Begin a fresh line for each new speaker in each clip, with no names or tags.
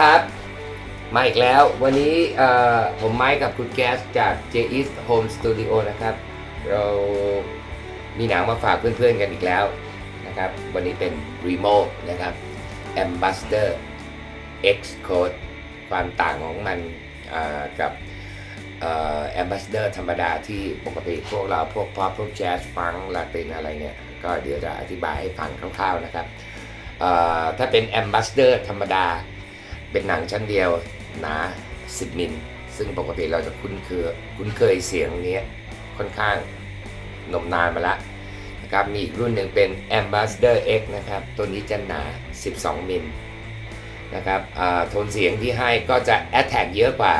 ครับ มาอีกแล้ววันนี้ผมไม้กับคุณแก๊สจาก j e a s Home Studio นะครับ เรามีหนังมาฝากเพื่อนๆกันอีกแล้วนะครับ วันนี้เป็น Remo นะครับ Ambassador X Code ความต่างของมันกับเอ่อ Ambassador ธรรมดาที่ปกติพวกเราพวกพอพวกแจ๊สฟังลาตินอะไรเนี่ย ก็เดี๋ยวจะอธิบายให้ฟังคร่าวๆนะครับถ้าเป็น Ambassador ธรรมดา เป็นหนังชั้นเดียวหนา 10 มิล ซึ่งปกติเราจะคุ้นเคยคุ้นเคยเสียงนี้ค่อนข้างนมนานมาแล้วนะครับมีอีกรุ่นหนึ่งเป็น Ambassador X นะครับ ตัวนี้จะหนา 12 มิลนะครับโทนเสียงที่ให้ก็จะ Attack เยอะกว่า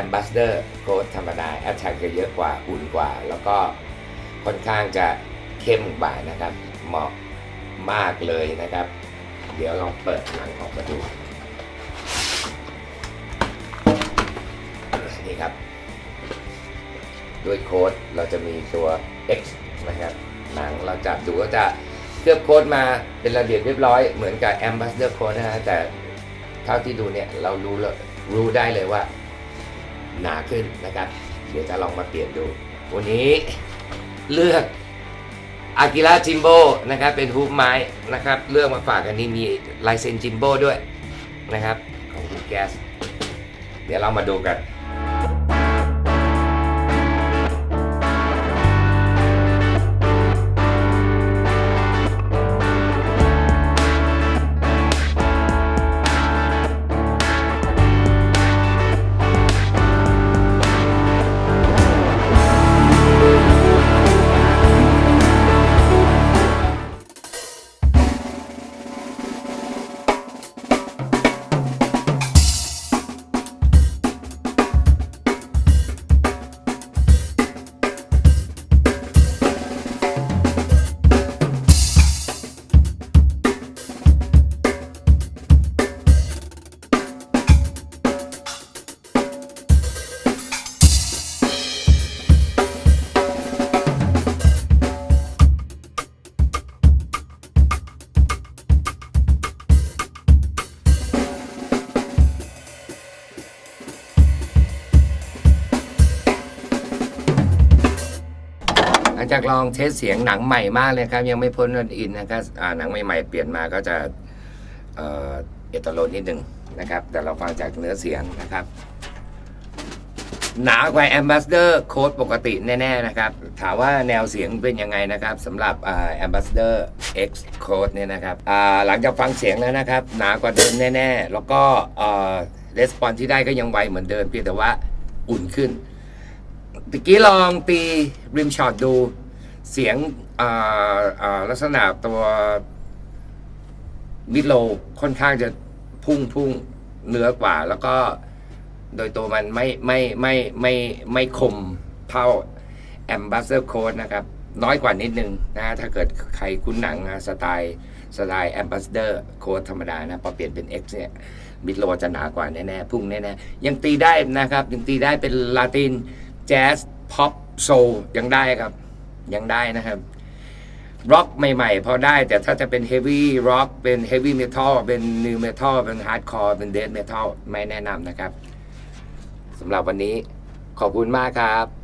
Ambassador Code ธรรมดา Attack จะเยอะกว่าอุ่นกว่า แล้วก็ค่อนข้างจะเข้มกว่านะครับ เหมาะมากเลยนะครับ เดี๋ยวลองเปิดหนังออกมาดู นี่ครับ ด้วยโค้ดเราจะมีตัว X นะครับ หนังเราจับดูก็จะเคลือบโค้ดมาเป็นระเบียบเรียบร้อย เหมือนกับ Ambassador Code นะฮะแต่เท่าที่ดูเนี่ยเรารู้รู้ได้เลยว่า หนาขึ้นนะครับ เดี๋ยวจะลองมาเปลี่ยนดู วันนี้เลือกอากิระจิมโบนะครับเป็นฮูปไม้นะครับเลือกมาฝากกันนี้มีลายเซ็นจิมโบด้วยนะครับของคุณแก๊สเดี๋ยวเรามาดูกัน ลังจากลองเทสเสียงหนังใหม่มากเลยครับ ยังไม่พ้นนอินนะครับหนังใหม่ๆเปลี่ยนมาก็จะเออเอตโลนนิดนึงนะครับ แต่เราฟังจากเนื้อเสียงนะครับ หนากว่า Ambassador Code ปกติแน่ๆนะครับ ถามว่าแนวเสียงเป็นยังไงนะครับสำหรับอ่า Ambassador X Code เนี่ยนะครับหลังจากฟังเสียงแล้วนะครับ หนากว่าเดิมแน่ ๆ แล้วก็เอ่อ response ที่ได้ก็ยังไวเหมือนเดิมเพียงแต่ว่าอุ่นขึ้น ตะกี้ลองตีริมช็อตดูเสียงลักษณะตัวมิดโลค่อนข้างจะพุ่งพุ่งเนื้อกว่า แล้วก็โดยตัวมันไม่ไม่ไม่ไม่ไม่คมเท่า Ambassador Code นะครับ น้อยกว่านิดนึงนะถ้าเกิดใครคุ้นหนังสไตล์สไตล์ Ambassador Code ธรรมดานะ พอเปลี่ยนเป็น X เนี่ยมิดโลจะหนากว่าแน่ๆพุ่งแน่ๆยังตีได้นะครับ ยังตีได้เป็นลาติน แจ๊สพ็อปโซลยังได้ครับ ยังได้นะครับร็อกใหม่ๆ พอได้ แต่ถ้าจะเป็นเฮฟวี่ร็อกเป็นเฮฟวี่เมทัลเป็นนิวเมทัลเป็นฮาร์ดคอร์เป็นเดสเมทัลไม่แนะนำนะครับสำหรับวันนี้ขอบคุณมากครับ